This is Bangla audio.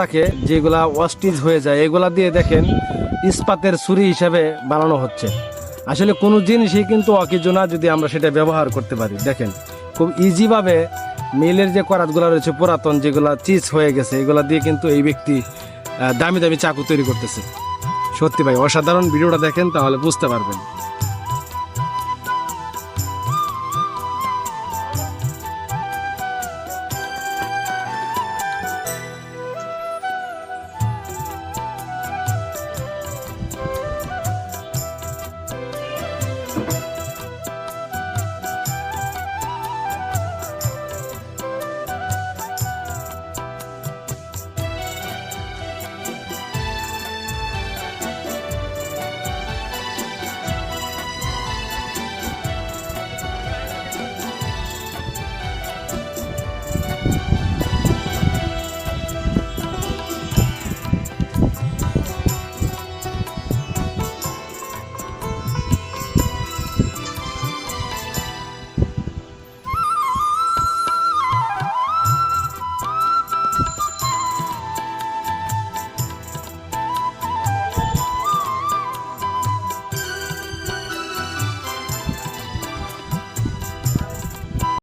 থাকে যেগুলা ওয়াস্টিজ হয়ে যায়, এগুলা দিয়ে দেখেন ইস্পাতের ছুরি হিসাবে বানানো হচ্ছে। আসলে কোনো জিনিসই কিন্তু অকিজোনা যদি আমরা সেটা ব্যবহার করতে পারি। দেখেন, খুব ইজিভাবে মিলের যে করাতগুলো রয়েছে, পুরাতন যেগুলা চিজ হয়ে গেছে, এগুলা দিয়ে কিন্তু এই ব্যক্তি দামি দামি চাকু তৈরি করতেছে। সত্যি ভাই, অসাধারণ ভিডিওটা দেখেন, তাহলে বুঝতে পারবেন।